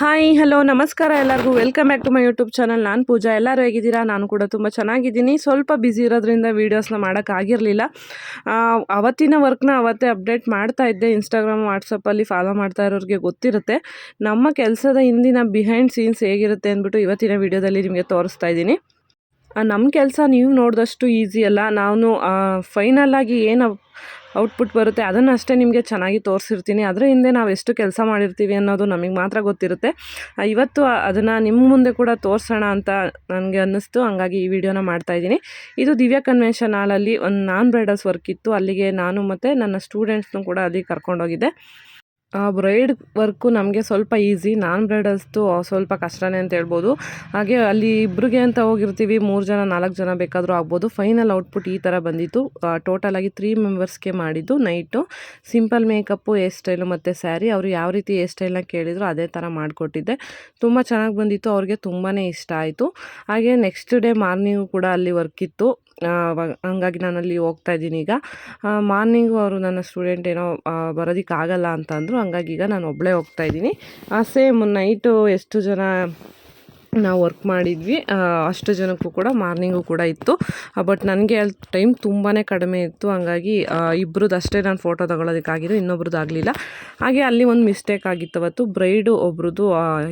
Hi hello ನಮಸ್ಕಾರ ಎಲ್ಲರಿಗೂ. Welcome back to my YouTube channel ನಾನು ಪೂಜಾ. ಎಲ್ಲರೂ ಹೇಗಿದ್ದೀರಾ? ನಾನು ಕೂಡ ತುಂಬ ಚೆನ್ನಾಗಿದ್ದೀನಿ. ಸ್ವಲ್ಪ ಬ್ಯುಸಿ ಇರೋದ್ರಿಂದ ವೀಡಿಯೋಸ್ನ ಮಾಡೋಕ್ಕಾಗಿರಲಿಲ್ಲ ಅವತ್ತಿನ ವರ್ಕ್ನ ಅವತ್ತೇ ಅಪ್ಡೇಟ್ ಮಾಡ್ತಾ ಇದ್ದೆ. ಇನ್ಸ್ಟಾಗ್ರಾಮ್ ವಾಟ್ಸಪ್ಪಲ್ಲಿ ಫಾಲೋ ಮಾಡ್ತಾ ಇರೋರಿಗೆ ಗೊತ್ತಿರುತ್ತೆ. ನಮ್ಮ ಕೆಲಸದ ಹಿಂದಿನ ಬಿಹೈಂಡ್ ಸೀನ್ಸ್ ಹೇಗಿರುತ್ತೆ ಅಂದ್ಬಿಟ್ಟು ಇವತ್ತಿನ ವೀಡಿಯೋದಲ್ಲಿ ನಿಮಗೆ ತೋರಿಸ್ತಾ ಇದ್ದೀನಿ. ನಮ್ಮ ಕೆಲಸ ನೀವು ನೋಡಿದಷ್ಟು ಈಸಿ ಅಲ್ಲ. ನಾನು ಫೈನಲ್ ಆಗಿ ಏನು ಔಟ್ಪುಟ್ ಬರುತ್ತೆ. ಅದನ್ನು ಅಷ್ಟೇ ನಿಮಗೆ ಚೆನ್ನಾಗಿ ತೋರಿಸಿರ್ತೀನಿ. ಅದರ ಹಿಂದೆ ನಾವು ಎಷ್ಟು ಕೆಲಸ ಮಾಡಿರ್ತೀವಿ ಅನ್ನೋದು ನಮಗೆ ಮಾತ್ರ ಗೊತ್ತಿರುತ್ತೆ. ಇವತ್ತು ಅದನ್ನು ನಿಮ್ಮ ಮುಂದೆ ಕೂಡ ತೋರಿಸೋಣ ಅಂತ ನನಗೆ ಅನ್ನಿಸ್ತು. ಹಂಗಾಗಿ ಈ ವಿಡಿಯೋನ ಮಾಡ್ತಾಯಿದ್ದೀನಿ ಇದು ದಿವ್ಯಾ ಕನ್ವೆನ್ಷನ್ ಹಾಲಲ್ಲಿ ಒಂದು ನಾನ್ ಬ್ರೈಡಲ್ಸ್ ವರ್ಕ್ ಇತ್ತು. ಅಲ್ಲಿಗೆ ನಾನು ಮತ್ತು ನನ್ನ ಸ್ಟೂಡೆಂಟ್ಸ್ನು ಕೂಡ ಅಲ್ಲಿಗೆ ಕರ್ಕೊಂಡೋಗಿದ್ದೆ. ಬ್ರೈಡ್ ವರ್ಕು ನಮಗೆ ಸ್ವಲ್ಪ ಈಸಿ ನಾನ್ ಬ್ರೈಡಲ್ಸ್ದು ಸ್ವಲ್ಪ ಕಷ್ಟನೇ ಅಂತ ಹೇಳ್ಬೋದು. ಹಾಗೆ ಅಲ್ಲಿ ಇಬ್ಬರಿಗೆ ಅಂತ ಹೋಗಿರ್ತೀವಿ, ಮೂರು ಜನ, ನಾಲ್ಕು ಜನ ಬೇಕಾದರೂ ಆಗ್ಬೋದು. ಫೈನಲ್ ಔಟ್ಪುಟ್ ಈ ಥರ ಬಂದಿತ್ತು. ಟೋಟಲ್ ಆಗಿ ತ್ರೀ ಮೆಂಬರ್ಸ್ಗೆ ಮಾಡಿದ್ದು night simple makeup hair style ಮತ್ತು ಸ್ಯಾರಿ ಅವರು ಯಾವ ರೀತಿ ಹೇರ್ ಸ್ಟೈಲ್ನ ಕೇಳಿದ್ರು ಅದೇ ಥರ ಮಾಡಿಕೊಟ್ಟಿದ್ದೆ. ತುಂಬ ಚೆನ್ನಾಗಿ ಬಂದಿತ್ತು. ಅವ್ರಿಗೆ ತುಂಬಾ ಇಷ್ಟ ಆಯಿತು. ಹಾಗೆ ನೆಕ್ಸ್ಟ್ ಡೇ ಮಾರ್ನಿಂಗು ಕೂಡ ಅಲ್ಲಿ ವರ್ಕ್ ಇತ್ತು. ಹಂಗಾಗಿ ನಾನು ಅಲ್ಲಿ ಹೋಗ್ತಾ ಇದ್ದೀನಿ ಈಗ. ಮಾರ್ನಿಂಗು ಅವರು ನನ್ನ ಸ್ಟೂಡೆಂಟ್ ಏನೋ ಬರೋದಕ್ಕಾಗಲ್ಲ ಅಂದರು. ಹಂಗಾಗಿ ಈಗ ನಾನು ಒಬ್ಬಳೇ ಹೋಗ್ತಾ ಇದ್ದೀನಿ. ಸೇಮ್ ನೈಟು ಎಷ್ಟು ಜನ ನಾವು ವರ್ಕ್ ಮಾಡಿದ್ವಿ. ಅಷ್ಟು ಜನಕ್ಕೂ ಕೂಡ ಮಾರ್ನಿಂಗು ಕೂಡ ಇತ್ತು. ಬಟ್ ನನಗೆ ಅಲ್ಲಿ ಟೈಮ್ ತುಂಬಾ ಕಡಿಮೆ ಇತ್ತು. ಹಂಗಾಗಿ ಇಬ್ಬರದ್ದು ಅಷ್ಟೇ ನಾನು ಫೋಟೋ ತಗೊಳ್ಳೋದಕ್ಕಾಗಿದ್ದು ಇನ್ನೊಬ್ರದ್ದು ಆಗಲಿಲ್ಲ. ಹಾಗೆ ಅಲ್ಲಿ ಒಂದು ಮಿಸ್ಟೇಕ್ ಆಗಿತ್ತು ಅವತ್ತು. ಬ್ರೈಡು ಒಬ್ರದ್ದು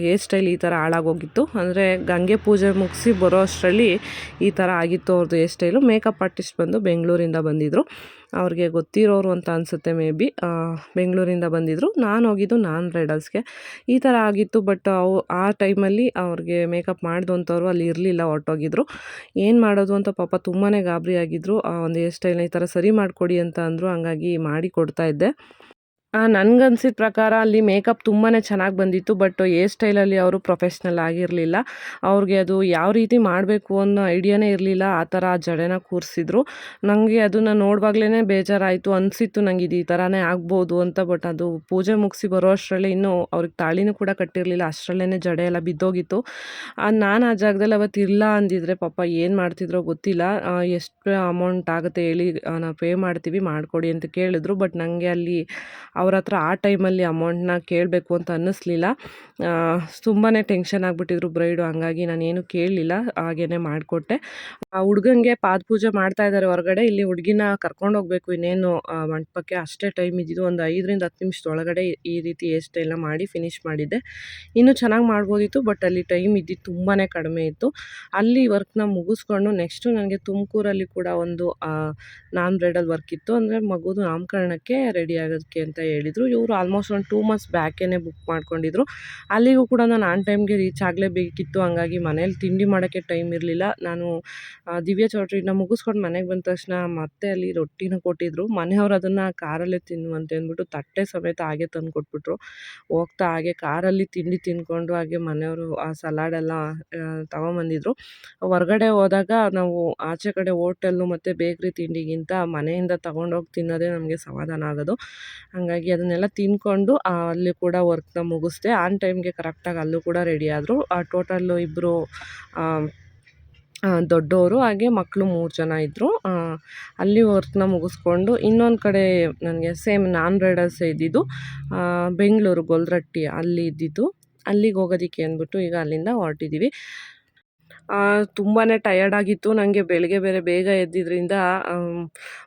ಹೇರ್ ಸ್ಟೈಲ್ ಈ ಥರ ಹಾಳಾಗೋಗಿತ್ತು. ಅಂದರೆ ಗಂಗೆ ಪೂಜೆ ಮುಗಿಸಿ ಬರೋ ಅಷ್ಟರಲ್ಲಿ ಈ ಥರ ಆಗಿತ್ತು ಅವ್ರದ್ದು ಹೇರ್ ಸ್ಟೈಲು ಮೇಕಪ್ ಆರ್ಟಿಸ್ಟ್ ಬಂದು ಬೆಂಗಳೂರಿಂದ ಬಂದಿದ್ದರು ಅವ್ರಿಗೆ ಗೊತ್ತಿರೋರು ಅಂತ ಅನಿಸುತ್ತೆ ಮೇ ಬಿ. ಬೆಂಗಳೂರಿಂದ ಬಂದಿದ್ದರು ನಾನು ಹೋಗಿದ್ದು ನಾನ್ ಬ್ರೈಡಲ್ಸ್ಗೆ ಈ ಥರ ಆಗಿತ್ತು, ಬಟ್ ಅವು, ಆ ಟೈಮಲ್ಲಿ ಅವ್ರಿಗೆ ಮೇಕಪ್ ಮಾಡಿದಂಥವ್ರು ಅಲ್ಲಿ ಇರಲಿಲ್ಲ, ಹೊರಟೋಗಿದ್ರು. ಏನು ಮಾಡೋದು ಅಂತ ಪಾಪ ತುಂಬಾ ಗಾಬರಿ ಆಗಿದ್ದರು ಒಂದು ಹೇರ್ ಸ್ಟೈಲ್ನ ಈ ಥರ ಸರಿ ಮಾಡಿಕೊಡಿ ಅಂತ ಅಂದರು. ಹಂಗಾಗಿ ಮಾಡಿ ಕೊಡ್ತಾ ಇದ್ದೆ. ನನಗನ್ಸಿದ ಪ್ರಕಾರ ಅಲ್ಲಿ ಮೇಕಪ್ ತುಂಬಾ ಚೆನ್ನಾಗಿ ಬಂದಿತ್ತು ಬಟ್ ಹೇರ್ ಸ್ಟೈಲಲ್ಲಿ ಅವರು ಪ್ರೊಫೆಷ್ನಲ್ ಆಗಿರಲಿಲ್ಲ. ಅವ್ರಿಗೆ ಅದು ಯಾವ ರೀತಿ ಮಾಡಬೇಕು ಅನ್ನೋ ಐಡಿಯಾನೇ ಇರಲಿಲ್ಲ. ಆ ಥರ ಜಡೆನ ಕೂರಿಸಿದ್ರು. ನನಗೆ ಅದನ್ನು ನೋಡುವಾಗ್ಲೇ ಬೇಜಾರಾಯಿತು. ಅನಿಸಿತ್ತು ನಂಗೆ ಇದು ಈ ಥರನೇ ಆಗ್ಬೋದು ಅಂತ ಬಟ್ ಅದು ಪೂಜೆ ಮುಗಿಸಿ ಬರೋ ಅಷ್ಟರಲ್ಲೇ ಇನ್ನೂ ಅವ್ರಿಗೆ ತಾಳಿನೂ ಕೂಡ ಕಟ್ಟಿರಲಿಲ್ಲ. ಅಷ್ಟರಲ್ಲೇ ಜಡೆ ಎಲ್ಲ ಬಿದ್ದೋಗಿತ್ತು. ನಾನು ಆ ಜಾಗದಲ್ಲಿ ಅವತ್ತು ಇಲ್ಲ ಅಂದಿದ್ರೆ ಪಾಪ ಏನು ಮಾಡ್ತಿದ್ರೋ ಗೊತ್ತಿಲ್ಲ. ಎಷ್ಟು ಅಮೌಂಟ್ ಆಗುತ್ತೆ ಹೇಳಿ ನಾವು ಪೇ ಮಾಡ್ತೀವಿ, ಮಾಡಿಕೊಡಿ ಅಂತ ಕೇಳಿದ್ರು. ಬಟ್ ನನಗೆ ಅಲ್ಲಿ ಅವ್ರ ಹತ್ರ ಆ ಟೈಮಲ್ಲಿ ಅಮೌಂಟ್ನ ಕೇಳಬೇಕು ಅಂತ ಅನ್ನಿಸ್ಲಿಲ್ಲ. ತುಂಬಾ ಟೆನ್ಷನ್ ಆಗಿಬಿಟ್ಟಿದ್ರು ಬ್ರೈಡು. ಹಂಗಾಗಿ ನಾನೇನು ಕೇಳಲಿಲ್ಲ. ಹಾಗೇ ಮಾಡಿಕೊಟ್ಟೆ. ಆ ಹುಡುಗಂಗೆ ಪಾದಪೂಜೆ ಮಾಡ್ತಾ ಇದ್ದಾರೆ ಹೊರಗಡೆ. ಇಲ್ಲಿ ಹುಡುಗಿನ ಕರ್ಕೊಂಡು ಹೋಗಬೇಕು. ಇನ್ನೇನು ಮಂಟಪಕ್ಕೆ ಅಷ್ಟೇ ಟೈಮ್ ಇದ್ದಿದ್ದು. ಒಂದು ಐದರಿಂದ ಹತ್ತು ನಿಮಿಷದೊಳಗಡೆ ಈ ರೀತಿ ಹೇರ್ ಸ್ಟೈಲ್ನ ಮಾಡಿ ಫಿನಿಶ್ ಮಾಡಿದ್ದೆ. ಇನ್ನೂ ಚೆನ್ನಾಗಿ ಮಾಡ್ಬೋದಿತ್ತು ಬಟ್ ಅಲ್ಲಿ ಟೈಮ್ ಇದ್ದಿದ್ದು ತುಂಬಾ ಕಡಿಮೆ ಇತ್ತು. ಅಲ್ಲಿ ವರ್ಕ್ನ ಮುಗಿಸ್ಕೊಂಡು ನೆಕ್ಸ್ಟು ನನಗೆ ತುಮಕೂರಲ್ಲಿ ಕೂಡ ಒಂದು ನಾನ್ ಬ್ರೈಡಲ್ ವರ್ಕ್ ಇತ್ತು. ಅಂದರೆ ಮಗುದು ನಾಮಕರಣಕ್ಕೆ ರೆಡಿ ಆಗೋದಕ್ಕೆ ಅಂತ ಹೇಳಿದರು. ಇವರು ಆಲ್ಮೋಸ್ಟ್ ಒಂದು ಟೂ ಮಂತ್ಸ್ ಬ್ಯಾಕೇ ಬುಕ್ ಮಾಡ್ಕೊಂಡಿದ್ರು. ಅಲ್ಲಿಗೂ ಕೂಡ ನಾನು ಆನ್ ಟೈಮ್ಗೆ ರೀಚ್ ಆಗಲೇಬೇಕಿತ್ತು. ಹಂಗಾಗಿ ಮನೇಲಿ ತಿಂಡಿ ಮಾಡೋಕ್ಕೆ ಟೈಮ್ ಇರಲಿಲ್ಲ. ನಾನು ದಿವ್ಯ ಚೌಟ್ರಿನ ಮುಗಿಸ್ಕೊಂಡು ಮನೆಗೆ ಬಂದ ತಕ್ಷಣ ಮತ್ತೆ ಅಲ್ಲಿ ರೊಟ್ಟಿನ ಕೊಟ್ಟಿದ್ರು. ಮನೆಯವ್ರು ಅದನ್ನು ಕಾರಲ್ಲೇ ತಿನ್ನುವಂತೆ ಅಂದ್ಬಿಟ್ಟು ತಟ್ಟೆ ಸಮೇತ ಹಾಗೆ ತಂದು ಕೊಟ್ಬಿಟ್ರು ಹೋಗ್ತಾ ಹಾಗೆ ಕಾರಲ್ಲಿ ತಿಂಡಿ ತಿಂದ್ಕೊಂಡು ಹಾಗೆ ಮನೆಯವರು ಆ ಸಲಾಡೆಲ್ಲ ತಗೊಂಬಂದಿದ್ರು. ಹೊರಗಡೆ ಹೋದಾಗ ನಾವು ಆಚೆ ಕಡೆ ಹೋಟೆಲ್ಲು ಮತ್ತು ಬೇಕ್ರಿ ತಿಂಡಿಗಿಂತ ಮನೆಯಿಂದ ತಗೊಂಡೋಗಿ ತಿನ್ನೋದೇ ನಮಗೆ ಸಮಾಧಾನ ಆಗೋದು. ಹಾಗಾಗಿ ಅದನ್ನೆಲ್ಲ ತಿಂದ್ಕೊಂಡು ಅಲ್ಲಿ ಕೂಡ ವರ್ಕ್ನ ಮುಗಿಸ್ದೆ ಆನ್ ಟೈಮ್ಗೆ ಕರೆಕ್ಟಾಗಿ ಅಲ್ಲೂ ಕೂಡ ರೆಡಿ ಆದರು. ಟೋಟಲ್ಲು ಇಬ್ಬರು ದೊಡ್ಡವರು ಹಾಗೆ ಮಕ್ಕಳು ಮೂರು ಜನ ಇದ್ದರು ಅಲ್ಲಿ ವರ್ಕ್ನ ಮುಗಿಸ್ಕೊಂಡು ಇನ್ನೊಂದು ಕಡೆ ನನಗೆ ಸೇಮ್ ನಾನ್ ರೈಡರ್ಸ್ ಇದ್ದಿದ್ದು ಬೆಂಗಳೂರು ಗೊಲ್ರಟ್ಟಿ ಅಲ್ಲಿ ಇದ್ದಿದ್ದು. ಅಲ್ಲಿಗೆ ಹೋಗೋದಕ್ಕೆ ಅಂದ್ಬಿಟ್ಟು ಈಗ ಅಲ್ಲಿಂದ ಹೊರಟಿದ್ದೀವಿ ತುಂಬಾ ಟಯರ್ಡ್ ಆಗಿತ್ತು. ನನಗೆ ಬೆಳಗ್ಗೆ ಬೇರೆ ಬೇಗ ಎದ್ದಿದ್ದರಿಂದ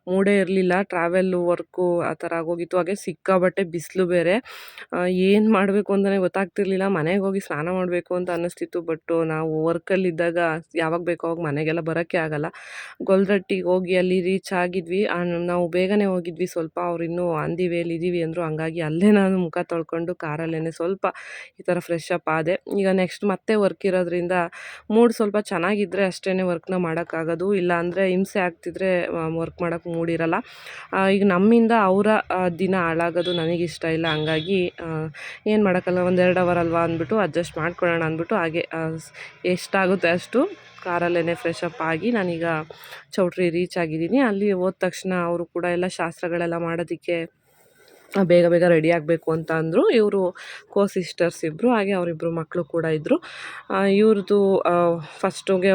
ಮೂಡೇ ಇರಲಿಲ್ಲ. ಟ್ರಾವೆಲ್ಲು ವರ್ಕು ಆ ಥರ ಆಗೋಗಿತ್ತು. ಹಾಗೆ ಸಿಕ್ಕಾಬಟ್ಟೆ ಬಿಸಿಲು ಬೇರೆ. ಏನು ಮಾಡಬೇಕು ಅಂತಲೇ ಗೊತ್ತಾಗ್ತಿರ್ಲಿಲ್ಲ. ಮನೆಗೆ ಹೋಗಿ ಸ್ನಾನ ಮಾಡಬೇಕು ಅಂತ ಅನ್ನಿಸ್ತಿತ್ತು. ಬಟ್ ನಾವು ವರ್ಕಲ್ಲಿದ್ದಾಗ ಯಾವಾಗ ಬೇಕೋ ಅವಾಗ ಮನೆಗೆಲ್ಲ ಬರೋಕ್ಕೆ ಆಗಲ್ಲ. ಗೊಲ್ರಟ್ಟಿಗೆ ಹೋಗಿ ಅಲ್ಲಿ ರೀಚ್ ಆಗಿದ್ವಿ. ನಾವು ಬೇಗನೆ ಹೋಗಿದ್ವಿ. ಸ್ವಲ್ಪ ಅವ್ರು ಇನ್ನೂ ಆನ್ ದಿ ವೇಲಿ ಇದ್ದೀವಿ ಅಂದರು. ಹಂಗಾಗಿ ಅಲ್ಲೇ ನಾನು ಮುಖ ತೊಳ್ಕೊಂಡು ಕಾರಲ್ಲೇ ಸ್ವಲ್ಪ ಈ ಥರ ಫ್ರೆಶ್ ಅಪ್ ಆದೆ. ಈಗ ನೆಕ್ಸ್ಟ್ ಮತ್ತೆ ವರ್ಕ್ ಇರೋದ್ರಿಂದ ಮೂಡ್ ಸ್ವಲ್ಪ ಚೆನ್ನಾಗಿದ್ದರೆ ಅಷ್ಟೇ ವರ್ಕ್ನ ಮಾಡೋಕ್ಕಾಗೋದು. ಇಲ್ಲ ಅಂದರೆ ಹಿಂಸೆ ಆಗ್ತಿದ್ರೆ ವರ್ಕ್ ಮಾಡೋಕ್ಕೆ ಮೂಡಿರಲ್ಲ. ಈಗ ನಮ್ಮಿಂದ ಅವರ ದಿನ ಹಾಳಾಗೋದು ನನಗಿಷ್ಟ ಇಲ್ಲ. ಹಂಗಾಗಿ ಏನು ಮಾಡೋಕ್ಕಲ್ಲ ಒಂದೆರಡು ಅವರ್ ಅಲ್ವಾ ಅಂದ್ಬಿಟ್ಟು ಅಡ್ಜಸ್ಟ್ ಮಾಡ್ಕೊಳ್ಳೋಣ ಅಂದ್ಬಿಟ್ಟು ಹಾಗೆ ಎಷ್ಟಾಗುತ್ತೆ ಅಷ್ಟು ಕಾರಲ್ಲೇ ಫ್ರೆಶ್ ಅಪ್ ಆಗಿ ನಾನೀಗ ಚೌಟ್ರಿ ರೀಚ್ ಆಗಿದ್ದೀನಿ. ಅಲ್ಲಿ ಹೋದ ತಕ್ಷಣ ಅವರು ಕೂಡ ಎಲ್ಲ ಶಾಸ್ತ್ರಗಳೆಲ್ಲ ಮಾಡೋದಕ್ಕೆ ಬೇಗ ಬೇಗ ರೆಡಿ ಆಗಬೇಕು ಅಂತ ಅಂದರು. ಇವರು ಕೋ ಸಿಸ್ಟರ್ಸ್ ಇಬ್ಬರು ಹಾಗೆ ಅವರಿಬ್ಬರು ಮಕ್ಕಳು ಕೂಡ ಇದ್ದರು ಇವ್ರದ್ದು ಫಸ್ಟುಗೆ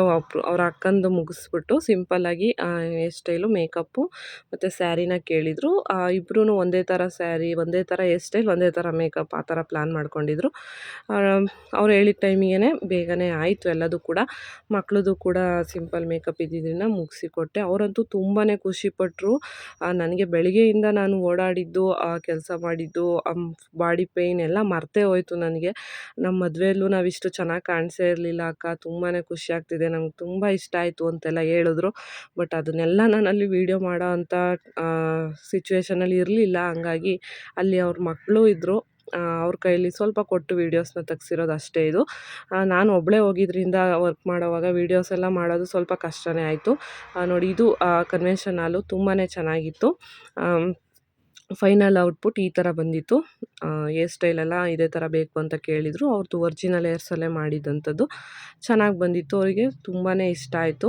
ಅವರ ಅಕ್ಕಂದು ಮುಗಿಸ್ಬಿಟ್ಟು ಸಿಂಪಲ್ಲಾಗಿ ಹೇರ್ ಸ್ಟೈಲು ಮೇಕಪ್ಪು ಮತ್ತು ಸ್ಯಾರಿನ ಕೇಳಿದರು. ಇಬ್ಬರೂ ಒಂದೇ ಥರ ಸ್ಯಾರಿ ಒಂದೇ ಥರ ಹೇರ್ ಸ್ಟೈಲ್ ಒಂದೇ ಥರ ಮೇಕಪ್ ಆ ಥರ ಪ್ಲ್ಯಾನ್ ಮಾಡ್ಕೊಂಡಿದ್ರು. ಅವ್ರು ಹೇಳಿದ ಟೈಮಿಗೆ ಬೇಗನೆ ಆಯಿತು ಎಲ್ಲದೂ ಕೂಡ. ಮಕ್ಕಳದು ಕೂಡ ಸಿಂಪಲ್ ಮೇಕಪ್ ಇದ್ದಿದ್ದರಿಂದ ಮುಗಿಸಿಕೊಟ್ಟೆ. ಅವರಂತೂ ತುಂಬಾ ಖುಷಿಪಟ್ಟರು ನನಗೆ ಬೆಳಗ್ಗೆಯಿಂದ ನಾನು ಓಡಾಡಿದ್ದು ಕೆಲಸ ಮಾಡಿದ್ದು ಬಾಡಿ ಪೇಯ್ನ್ ಎಲ್ಲ ಮರ್ತೇ ಹೋಯ್ತು ನನಗೆ. ನಮ್ಮ ಮದುವೆಯಲ್ಲೂ ನಾವಿಷ್ಟು ಚೆನ್ನಾಗಿ ಕಾಣಿಸೇ ಇರಲಿಲ್ಲ ಅಕ್ಕ. ತುಂಬಾ ಖುಷಿ ಆಗ್ತಿದೆ. ನಮ್ಗೆ ತುಂಬ ಇಷ್ಟ ಆಯಿತು ಅಂತೆಲ್ಲ ಹೇಳಿದ್ರು. ಬಟ್ ಅದನ್ನೆಲ್ಲ ನಾನಲ್ಲಿ ವೀಡಿಯೋ ಮಾಡೋ ಅಂಥ ಸಿಚುವೇಷನಲ್ಲಿ ಇರಲಿಲ್ಲ. ಹಂಗಾಗಿ ಅಲ್ಲಿ ಅವ್ರ ಮಕ್ಕಳು ಇದ್ದರು ಅವ್ರ ಕೈಯಲ್ಲಿ ಸ್ವಲ್ಪ ಕೊಟ್ಟು ವೀಡಿಯೋಸ್ನ ತೆಗ್ಸಿರೋದು ಅಷ್ಟೇ ಇದು. ನಾನು ಒಬ್ಬಳೇ ಹೋಗಿದ್ರಿಂದ ವರ್ಕ್ ಮಾಡೋವಾಗ ವೀಡಿಯೋಸ್ ಎಲ್ಲ ಮಾಡೋದು ಸ್ವಲ್ಪ ಕಷ್ಟನೇ ಆಯಿತು. ನೋಡಿ, ಇದು ಕನ್ವೆನ್ಷನ್ ಹಾಲು ತುಂಬಾ ಚೆನ್ನಾಗಿತ್ತು. ಫೈನಲ್ ಔಟ್ಪುಟ್ ಈ ಥರ ಬಂದಿತ್ತು. ಹೇರ್ ಸ್ಟೈಲೆಲ್ಲ ಇದೇ ಥರ ಬೇಕು ಅಂತ ಕೇಳಿದರು. ಅವ್ರದ್ದು ಒರ್ಜಿನಲ್ ಏರ್ಸಲ್ಲೇ ಮಾಡಿದಂಥದ್ದು ಚೆನ್ನಾಗಿ ಬಂದಿತ್ತು. ಅವರಿಗೆ ತುಂಬಾ ಇಷ್ಟ ಆಯಿತು.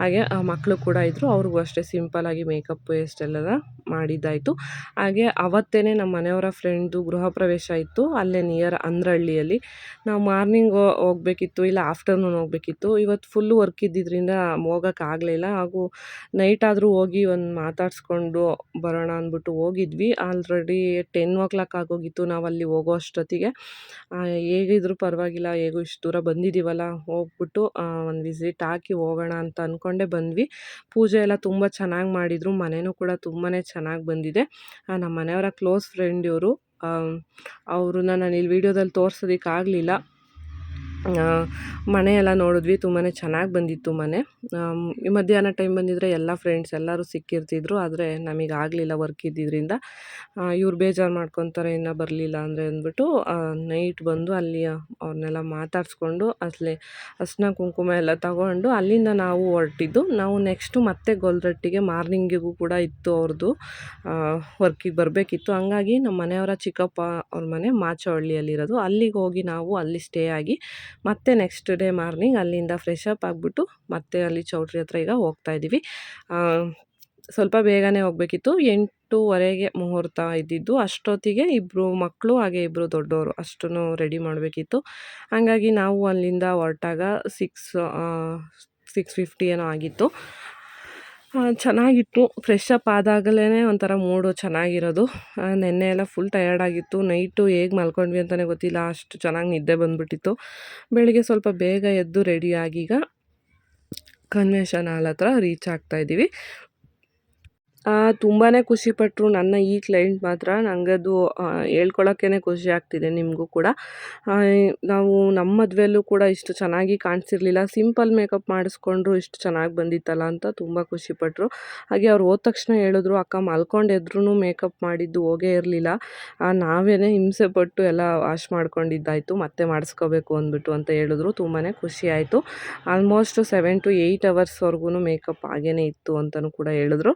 ಹಾಗೆ ಮಕ್ಕಳು ಕೂಡ ಇದ್ದರು ಅವ್ರಿಗೂ ಅಷ್ಟೇ ಸಿಂಪಲಾಗಿ ಮೇಕಪ್, ಹೇರ್ ಸ್ಟೈಲೆಲ್ಲ ಮಾಡಿದ್ದಾಯಿತು. ಹಾಗೆ ಅವತ್ತೇ ನಮ್ಮ ಮನೆಯವರ ಫ್ರೆಂಡ್ದು ಗೃಹ ಪ್ರವೇಶ ಇತ್ತು. ಅಲ್ಲೇ ನಿಯರ್ ಅಂದ್ರಹಳ್ಳಿಯಲ್ಲಿ. ನಾವು ಮಾರ್ನಿಂಗ್ ಹೋಗಬೇಕಿತ್ತು ಇಲ್ಲ ಆಫ್ಟರ್ನೂನ್ ಹೋಗಬೇಕಿತ್ತು. ಇವತ್ತು ಫುಲ್ಲು ವರ್ಕ್ ಇದ್ದಿದ್ದರಿಂದ ಹೋಗೋಕ್ಕಾಗಲಿಲ್ಲ. ಹಾಗೂ ನೈಟ್ ಆದರೂ ಹೋಗಿ ಒಂದು ಮಾತಾಡಿಸ್ಕೊಂಡು ಬರೋಣ ಅಂದ್ಬಿಟ್ಟು ಹೋಗಿದ್ವಿ. ಆಲ್ರೆಡಿ ಟೆನ್ ಓ ಕ್ಲಾಕ್ ಆಗೋಗಿತ್ತು. ನಾವು ಅಲ್ಲಿ ಹೋಗೋ ಅಷ್ಟೊತ್ತಿಗೆ. ಹೇಗಿದ್ರು ಪರವಾಗಿಲ್ಲ. ಹೇಗೂ ಇಷ್ಟು ದೂರ ಬಂದಿದ್ದೀವಲ್ಲ ಹೋಗ್ಬಿಟ್ಟು ಒಂದು ವಿಸಿಟ್ ಹಾಕಿ ಹೋಗೋಣ ಅಂತ ಅಂದ್ಕೊಂಡೆ ಬಂದ್ವಿ. ಪೂಜೆ ಎಲ್ಲ ತುಂಬ ಚೆನ್ನಾಗಿ ಮಾಡಿದರು. ಮನೆಯೂ ಕೂಡ ತುಂಬಾ ಚೆನ್ನಾಗಿ ಬಂದಿದೆ. ನಮ್ಮ ಮನೆಯವರ ಕ್ಲೋಸ್ ಫ್ರೆಂಡ್ ಇವರು. ಅವ್ರನ್ನ ನಾನು ಇಲ್ಲಿ ವೀಡಿಯೋದಲ್ಲಿ ತೋರ್ಸೋದಕ್ಕಾಗಲಿಲ್ಲ. ಮನೆ ಎಲ್ಲ ನೋಡಿದ್ವಿ ತುಂಬಾ ಚೆನ್ನಾಗಿ ಬಂದಿತ್ತು ಮನೆ. ಮಧ್ಯಾಹ್ನ ಟೈಮ್ ಬಂದಿದ್ದರೆ ಎಲ್ಲ ಫ್ರೆಂಡ್ಸ್ ಎಲ್ಲರೂ ಸಿಕ್ಕಿರ್ತಿದ್ರು, ಆದರೆ ನಮಗೆ ಆಗಲಿಲ್ಲ ವರ್ಕ್ ಇದ್ದಿದ್ದರಿಂದ ಇವ್ರು ಬೇಜಾರು ಮಾಡ್ಕೊತಾರೆ, ಇನ್ನೂ ಬರಲಿಲ್ಲ ಅಂದರೆ ಅಂದ್ಬಿಟ್ಟು ನೈಟ್ ಬಂದು ಅಲ್ಲಿ ಅವ್ರನ್ನೆಲ್ಲ ಮಾತಾಡಿಸ್ಕೊಂಡು, ಅಸಲಿ ಅರ್ಶಿನ ಕುಂಕುಮ ಎಲ್ಲ ತಗೊಂಡು ಅಲ್ಲಿಂದ ನಾವು ಹೊರಟಿದ್ದು. ನಾವು ನೆಕ್ಸ್ಟು ಮತ್ತೆ ಗೊಲ್ರಟ್ಟಿಗೆ ಮಾರ್ನಿಂಗಿಗೂ ಕೂಡ ಇತ್ತು ಅವ್ರದ್ದು ವರ್ಕಿಗೆ ಬರಬೇಕಿತ್ತು. ಹಂಗಾಗಿ ನಮ್ಮ ಮನೆಯವರ ಚಿಕ್ಕಪ್ಪ ಅವ್ರ ಮನೆ ಮಾಚವಳ್ಳಿಯಲ್ಲಿರೋದು ಅಲ್ಲಿಗೆ ಹೋಗಿ ನಾವು ಅಲ್ಲಿ ಸ್ಟೇ ಆಗಿ ಮತ್ತೆ ನೆಕ್ಸ್ಟ್ ಡೇ ಮಾರ್ನಿಂಗ್ ಅಲ್ಲಿಂದ ಫ್ರೆಶ್ ಅಪ್ ಆಗಿಬಿಟ್ಟು ಮತ್ತೆ ಅಲ್ಲಿ ಚೌಟ್ರಿ ಹತ್ರ ಈಗ ಹೋಗ್ತಾ ಇದ್ದೀವಿ. ಸ್ವಲ್ಪ ಬೇಗನೆ ಹೋಗಬೇಕಿತ್ತು. ಎಂಟೂವರೆಗೆ ಮುಹೂರ್ತ ಇದ್ದಿದ್ದು. ಅಷ್ಟೊತ್ತಿಗೆ ಇಬ್ಬರು ಮಕ್ಕಳು ಹಾಗೆ ಇಬ್ಬರು ದೊಡ್ಡವರು ಅಷ್ಟನ್ನು ರೆಡಿ ಮಾಡಬೇಕಿತ್ತು. ಹಾಗಾಗಿ ನಾವು ಅಲ್ಲಿಂದ ಹೊರಟಾಗ ಸಿಕ್ಸ್ ಸಿಕ್ಸ್ ಫಿಫ್ಟಿ ಏನೋ ಆಗಿತ್ತು. ಚೆನ್ನಾಗಿತ್ತು. ಫ್ರೆಶ್ ಅಪ್ ಆದಾಗಲೇ ಒಂಥರ ಮೂಡು ಚೆನ್ನಾಗಿರೋದು. ನೆನ್ನೆ ಎಲ್ಲ ಫುಲ್ ಟಯರ್ಡ್ ಆಗಿತ್ತು. ನೈಟು ಹೇಗೆ ಮಲ್ಕೊಂಡ್ವಿ ಅಂತಲೇ ಗೊತ್ತಿಲ್ಲ. ಅಷ್ಟು ಚೆನ್ನಾಗಿ ನಿದ್ದೆ ಬಂದುಬಿಟ್ಟಿತ್ತು. ಬೆಳಿಗ್ಗೆ ಸ್ವಲ್ಪ ಬೇಗ ಎದ್ದು ರೆಡಿಯಾಗಿ ಈಗ ಕನ್ವೆನ್ಷನ್ ಹಾಲ್ ಹತ್ರ ರೀಚ್ ಆಗ್ತಾಯಿದ್ದೀವಿ ತುಂಬಾ ಖುಷಿಪಟ್ಟರು ನನ್ನ ಈ ಕ್ಲೈಂಟ್ ಮಾತ್ರ. ನನಗದು ಹೇಳ್ಕೊಳಕ್ಕೇ ಖುಷಿ ಆಗ್ತಿದೆ ನಿಮಗೂ ಕೂಡ. ನಾವು ನಮ್ಮ ಮದುವೆಯಲ್ಲೂ ಕೂಡ ಇಷ್ಟು ಚೆನ್ನಾಗಿ ಕಾಣಿಸಿರ್ಲಿಲ್ಲ. ಸಿಂಪಲ್ ಮೇಕಪ್ ಮಾಡಿಸ್ಕೊಂಡ್ರು ಇಷ್ಟು ಚೆನ್ನಾಗಿ ಬಂದಿತ್ತಲ್ಲ ಅಂತ ತುಂಬ ಖುಷಿಪಟ್ಟರು ಹಾಗೆ ಅವ್ರು ಹೋದ ತಕ್ಷಣ ಹೇಳಿದ್ರು, ಅಕ್ಕ ಮಲ್ಕೊಂಡೆದ್ರೂ ಮೇಕಪ್ ಮಾಡಿದ್ದು ಹೋಗೇ ಇರಲಿಲ್ಲ. ನಾವೇ ಹಿಂಸೆ ಪಟ್ಟು ಎಲ್ಲ ವಾಶ್ ಮಾಡ್ಕೊಂಡಿದ್ದಾಯಿತು. ಮತ್ತೆ ಮಾಡಿಸ್ಕೋಬೇಕು ಅಂದ್ಬಿಟ್ಟು ಅಂತ ಹೇಳಿದ್ರು. ತುಂಬಾ ಖುಷಿ ಆಯಿತು. ಆಲ್ಮೋಸ್ಟ್ ಸೆವೆನ್ ಟು ಏಯ್ಟ್ ಅವರ್ಸ್ವರೆಗೂ ಮೇಕಪ್ ಹಾಗೇ ಇತ್ತು ಅಂತಲೂ ಕೂಡ ಹೇಳಿದ್ರು.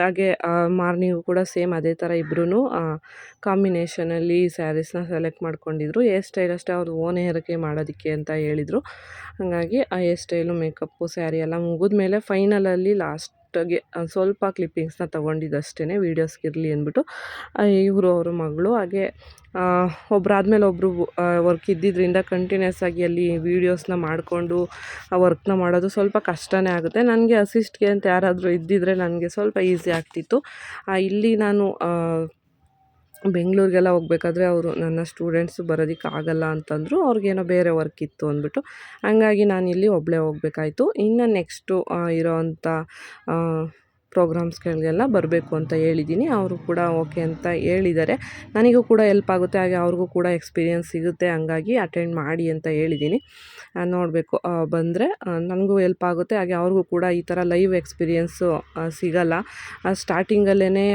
ಹಾಗೆ ಮಾರ್ನಿಂಗು ಕೂಡ ಸೇಮ್ ಅದೇ ಥರ ಇಬ್ಬರೂ ಕಾಂಬಿನೇಷನಲ್ಲಿ ಸ್ಯಾರೀಸ್ನ ಸೆಲೆಕ್ಟ್ ಮಾಡ್ಕೊಂಡಿದ್ರು. ಹೇರ್ ಸ್ಟೈಲ್ ಅಷ್ಟೇ ಅವ್ರು ಓನ್ ಹೇರಕ್ಕೆ ಮಾಡೋದಕ್ಕೆ ಅಂತ ಹೇಳಿದರು. ಹಾಗಾಗಿ ಆ ಹೇರ್ ಸ್ಟೈಲು, ಮೇಕಪ್ಪು, ಸ್ಯಾರಿ ಎಲ್ಲ ಮುಗಿದ ಮೇಲೆ ಫೈನಲಲ್ಲಿ ಲಾಸ್ಟಿಗೆ ಸ್ವಲ್ಪ ಕ್ಲಿಪ್ಪಿಂಗ್ಸ್ನ ತೊಗೊಂಡಿದ್ದಷ್ಟೇ ವೀಡಿಯೋಸ್ಗಿರಲಿ ಅಂದ್ಬಿಟ್ಟು ಇವರು ಅವ್ರ ಮಗಳು, ಹಾಗೆ ಒಬ್ಬರಾದ್ಮೇಲೆ ಒಬ್ಬರು ವರ್ಕ್ ಇದ್ದಿದ್ದರಿಂದ ಕಂಟಿನ್ಯೂಸ್ ಆಗಿ ಅಲ್ಲಿ ವೀಡಿಯೋಸ್ನ ಮಾಡಿಕೊಂಡು ವರ್ಕ್ನ ಮಾಡೋದು ಸ್ವಲ್ಪ ಕಷ್ಟನೇ ಆಗುತ್ತೆ. ನನಗೆ ಅಸಿಸ್ಟ್ಗೆ ಅಂತ ಯಾರಾದರೂ ಇದ್ದಿದ್ದರೆ ನನಗೆ ಸ್ವಲ್ಪ ಈಸಿ ಆಗ್ತಿತ್ತು. ಇಲ್ಲಿ ನಾನು ಬೆಂಗಳೂರಿಗೆಲ್ಲ ಹೋಗ್ಬೇಕಾದ್ರೆ ಅವರು ನನ್ನ ಸ್ಟೂಡೆಂಟ್ಸು ಬರೋದಕ್ಕಾಗಲ್ಲ ಅಂತಂದರು, ಅವ್ರಿಗೇನೋ ಬೇರೆ ವರ್ಕ್ ಇತ್ತು ಅಂದ್ಬಿಟ್ಟು. ಹಂಗಾಗಿ ನಾನಿಲ್ಲಿ ಒಬ್ಬಳೇ ಹೋಗ್ಬೇಕಾಯ್ತು. ಇನ್ನು ನೆಕ್ಸ್ಟು ಇರೋ ಅಂಥ ಪ್ರೋಗ್ರಾಮ್ಸ್ಗಳಿಗೆಲ್ಲ ಬರಬೇಕು ಅಂತ ಹೇಳಿದ್ದೀನಿ ಅವರು ಕೂಡ ಓಕೆ ಅಂತ ಹೇಳಿದ್ದಾರೆ. ನನಗೂ ಕೂಡ ಎಲ್ಪ್ ಆಗುತ್ತೆ. ಹಾಗೆ ಅವ್ರಿಗೂ ಕೂಡ ಎಕ್ಸ್ಪೀರಿಯೆನ್ಸ್ ಸಿಗುತ್ತೆ. ಹಂಗಾಗಿ ಅಟೆಂಡ್ ಮಾಡಿ ಅಂತ ಹೇಳಿದ್ದೀನಿ ನೋಡಬೇಕು ಬಂದರೆ ನನಗೂ ಎಲ್ಪ್ ಆಗುತ್ತೆ. ಹಾಗೆ ಅವ್ರಿಗೂ ಕೂಡ ಈ ಥರ ಲೈವ್ ಎಕ್ಸ್ಪೀರಿಯೆನ್ಸು ಸಿಗಲ್ಲ. ಸ್ಟಾರ್ಟಿಂಗಲ್ಲೇ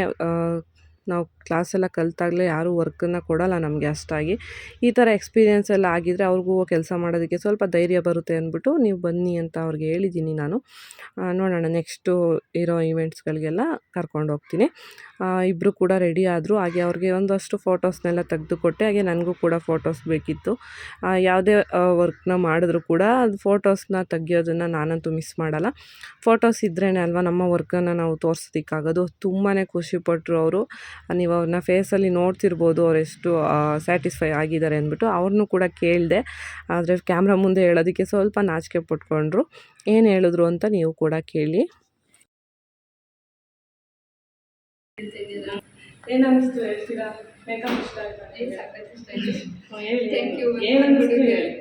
ನಾವು ಕ್ಲಾಸೆಲ್ಲ ಕಲಿತಾಗಲೇ ಯಾರೂ ವರ್ಕನ್ನು ಕೊಡೋಲ್ಲ ನಮಗೆ ಅಷ್ಟಾಗಿ. ಈ ಥರ ಎಕ್ಸ್ಪೀರಿಯೆನ್ಸ್ ಎಲ್ಲ ಆಗಿದ್ದರೆ ಅವ್ರಿಗೂ ಕೆಲಸ ಮಾಡೋದಕ್ಕೆ ಸ್ವಲ್ಪ ಧೈರ್ಯ ಬರುತ್ತೆ ಅಂದ್ಬಿಟ್ಟು ನೀವು ಬನ್ನಿ ಅಂತ ಅವ್ರಿಗೆ ಹೇಳಿದ್ದೀನಿ ನಾನು. ನೋಡೋಣ, ನೆಕ್ಸ್ಟು ಇರೋ ಈವೆಂಟ್ಸ್ಗಳಿಗೆಲ್ಲ ಕರ್ಕೊಂಡು ಹೋಗ್ತೀನಿ. ಇಬ್ಬರು ಕೂಡ ರೆಡಿ ಆದರು. ಹಾಗೆ ಅವ್ರಿಗೆ ಒಂದಷ್ಟು ಫೋಟೋಸ್ನೆಲ್ಲ ತೆಗೆದುಕೊಟ್ಟೆ. ಹಾಗೆ ನನಗೂ ಕೂಡ ಫೋಟೋಸ್ ಬೇಕಿತ್ತು. ಯಾವುದೇ ವರ್ಕ್ನ ಮಾಡಿದ್ರು ಕೂಡ ಅದು ಫೋಟೋಸ್ನ ತೆಗಿಯೋದನ್ನು ನಾನಂತೂ ಮಿಸ್ ಮಾಡಲ್ಲ. ಫೋಟೋಸ್ ಇದ್ರೇ ಅಲ್ವಾ ನಮ್ಮ ವರ್ಕನ್ನು ನಾವು ತೋರಿಸೋದಕ್ಕಾಗೋದು. ತುಂಬಾ ಖುಷಿಪಟ್ಟರು ಅವರು. ನೀವು ಅವ್ರನ್ನ ಫೇಸಲ್ಲಿ ನೋಡ್ತಿರ್ಬೋದು ಅವ್ರು ಎಷ್ಟು ಸ್ಯಾಟಿಸ್ಫೈ ಆಗಿದ್ದಾರೆ ಅಂದ್ಬಿಟ್ಟು ಅವ್ರನ್ನೂ ಕೂಡ ಕೇಳಿದೆ. ಆದರೆ ಕ್ಯಾಮ್ರಾ ಮುಂದೆ ಹೇಳೋದಕ್ಕೆ ಸ್ವಲ್ಪ ನಾಚಿಕೆ ಪಟ್ಕೊಂಡ್ರು. ಏನು ಹೇಳಿದ್ರು ಅಂತ ನೀವು ಕೂಡ ಕೇಳಿ. ಏನು ಅನ್ನಿಸ್ತು ಹೇಳ್ತೀರಾ? ಮೇಕಪ್ ಇಷ್ಟ ಥ್ಯಾಂಕ್ ಯು ಏನನ್ನಿಸ್ತು ಹೇಳಿ